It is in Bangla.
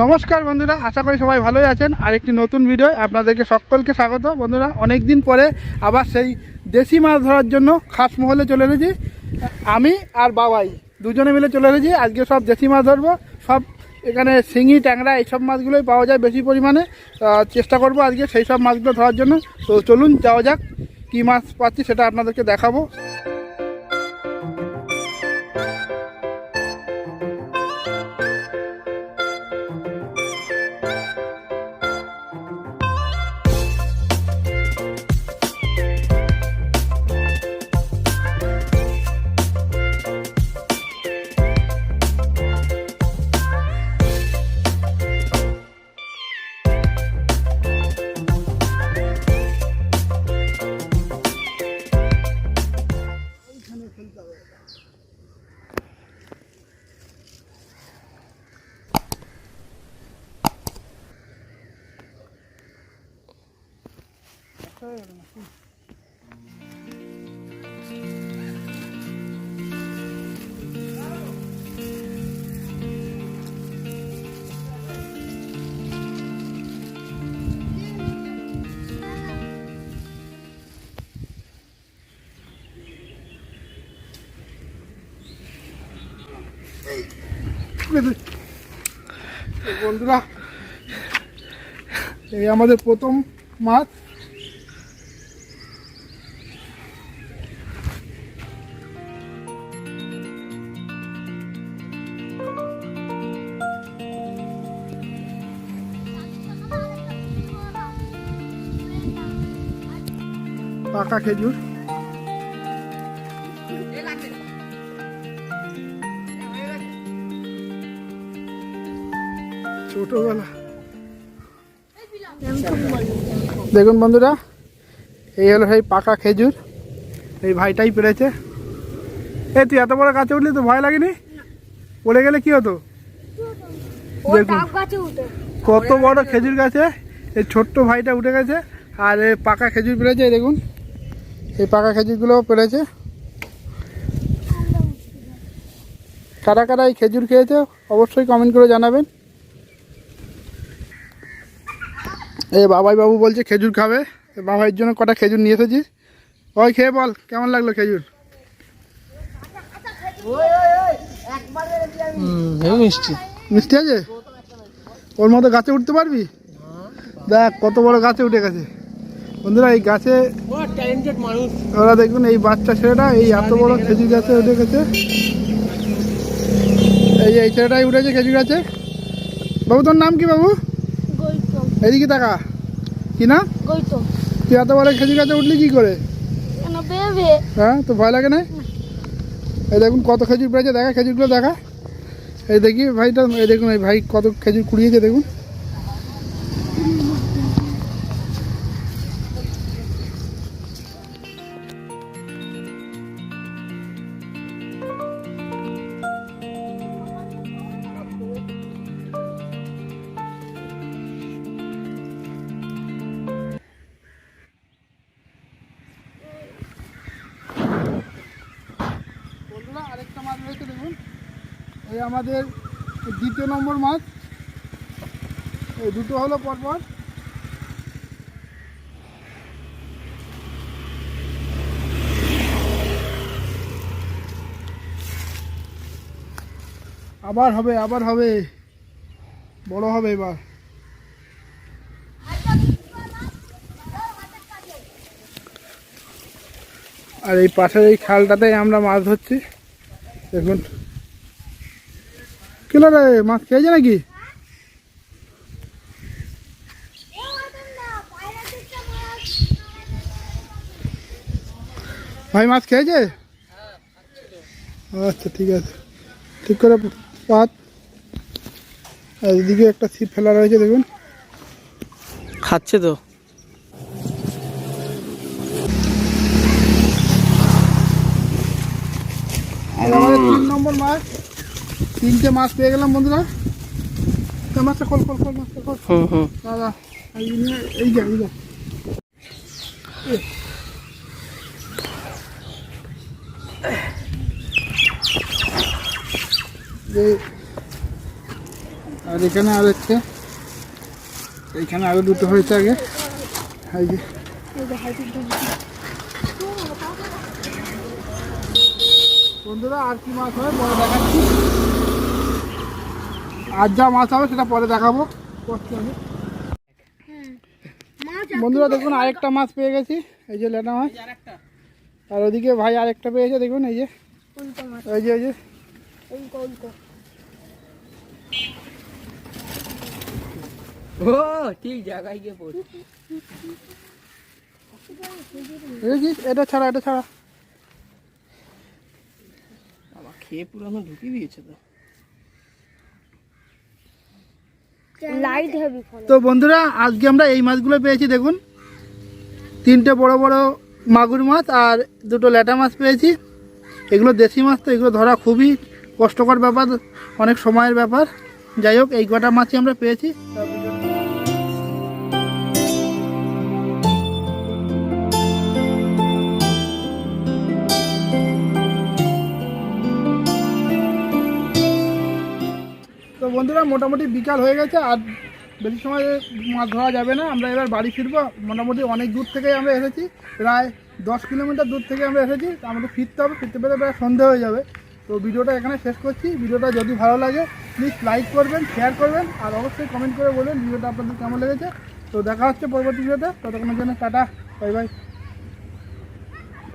নমস্কার বন্ধুরা, আশা করি সবাই ভালোই আছেন। আর একটি নতুন ভিডিও আপনাদেরকে সকলকে স্বাগত। বন্ধুরা অনেক দিন পরে আবার সেই দেশি মাছ ধরার জন্য খাস মহলে চলে এসেছি। আমি আর বাবাই দুজনে মিলে চলে এসেছি। আজকে সব দেশি মাছ ধরবো। সব এখানে শিঙি, ট্যাংরা এইসব মাছগুলোই পাওয়া যায় বেশি পরিমাণে। চেষ্টা করব আজকে সেই সব মাছগুলো ধরার জন্য। তো চলুন, যাওয়া যাক, কী মাছ পাচ্ছি সেটা আপনাদেরকে দেখাবো। তো বন্ধুরা এই আমাদের প্রথম মাছ পাকা খেজুর। ছোটবেলা। দেখুন বন্ধুরা এই হলো সেই পাকা খেজুর। এই ভাইটাই পেরেছে। এ তুই এত বড় গাছে উঠলি তো ভয় লাগেনি? পড়ে গেলে কি হতো? দেখুন। কত বড় খেজুর গাছে এই ছোট্ট ভাইটা উঠে গেছে। আর এই পাকা খেজুর পেরেছে দেখুন। এই পাকা খেজুরগুলো পেরেছে? কারা কারা এই খেজুর খেয়েছে অবশ্যই কমেন্ট করে জানাবেন। এ বাবাই বাবু বলছে খেজুর খাবে। বাবাইয়ের জন্য কটা খেজুর নিয়ে এসেছি। ওই খেয়ে বল কেমন লাগল খেজুর? মিষ্টি। মিষ্টি আছে? ওর মতো গাছে উঠতে পারবি? দেখ কত বড় গাছে উঠে গেছে। বন্ধুরা এই গাছে ওরা দেখুন এই বাচ্চা ছেলেটা এই এত বড় খেজুর গাছে উঠে গেছে। এই এই ছেলেটাই উঠেছে খেজুর গাছে। বাবু তোর নাম কি বাবু? এদিকে টাকা কি না তুই এত বড় খেজুর গাছে উঠলি কি করে? হ্যাঁ তো ভয় লাগে না? এই দেখুন কত খেজুর পেয়েছে দেখা খেজুরগুলো দেখা। এই দেখি ভাইটা এই দেখুন এই ভাই কত খেজুর কুড়িয়েছে দেখুন। আরেকটা মাছ রয়েছে দেখুন। এই আমাদের দ্বিতীয় নম্বর মাছ। এই দুটো হলো পরপর। আবার হবে আবার হবে। বড় হবে এবার। আর এই পাশের এই খালটাতেই আমরা মাছ ধরছি। দেখুন। কিলো রে, মাছ খেয়েছে নাকি? ভাই, মাছ খেয়েছে? আচ্ছা ঠিক আছে। ঠিক করে পাত। আর এদিকে একটা ছিপ ফেলা রয়েছে, দেখুন। খাচ্ছে তো আর আমাদের তিন নম্বর মাছ তিনটে মাছ পেয়ে গেলাম বন্ধুরা। মাছটা খোল মাছটা হুম দাদা এই নিয়ে যা এই যা। আর এখানে আর হচ্ছে এইখানে আরও দুটো হয়েছে আগে। এই যে। বন্ধুরা আর কি মাছ হবে পরে দেখাচ্ছি। আর যা মাছ হবে সেটা পরে দেখাবো। বন্ধুরা দেখুন আরেকটা মাছ পেয়ে গেছি এই যে লেটা মাছ। আর ওদিকে ভাই আরেকটা পেয়েছে দেখুন এই যে। এই যে এই যে। ও ঠিক জায়গায় গিয়ে পড়ছি। এটা ছাড়া এটা ছাড়া। বাবা খেয়ে পুরো আমার ঢুকিয়ে দিয়েছে তো। লাইট হেভি তো বন্ধুরা আজকে আমরা এই মাছগুলো পেয়েছি দেখুন। তিনটে বড় বড় মাগুর মাছ আর দুটো ল্যাটা মাছ পেয়েছি। এগুলো দেশি মাছ তো এগুলো ধরা খুবই কষ্টকর ব্যাপার অনেক সময়ের ব্যাপার। যাই হোক এই কটা মাছই আমরা পেয়েছি। বন্ধুরা, মোটামুটি বিকাল হয়ে গেছে, আর বেশি সময় মাছ ধরা যাবে না। আমরা এবার বাড়ি ফিরবো। মোটামুটি অনেক দূর থেকেই আমরা এসেছি, প্রায় দশ কিলোমিটার দূর থেকে আমরা এসেছি। আমাদের ফিরতে হবে, ফিরতে পেরে প্রায় সন্ধে হয়ে যাবে। তো ভিডিওটা এখানে শেষ করছি। ভিডিওটা যদি ভালো লাগে প্লিজ লাইক করবেন শেয়ার করবেন, আর অবশ্যই কমেন্ট করে বলবেন ভিডিওটা আপনাদের কেমন লেগেছে। তো দেখা হচ্ছে পরবর্তী ভিডিওতে। ততক্ষণের জন্য টাটা বাই বাই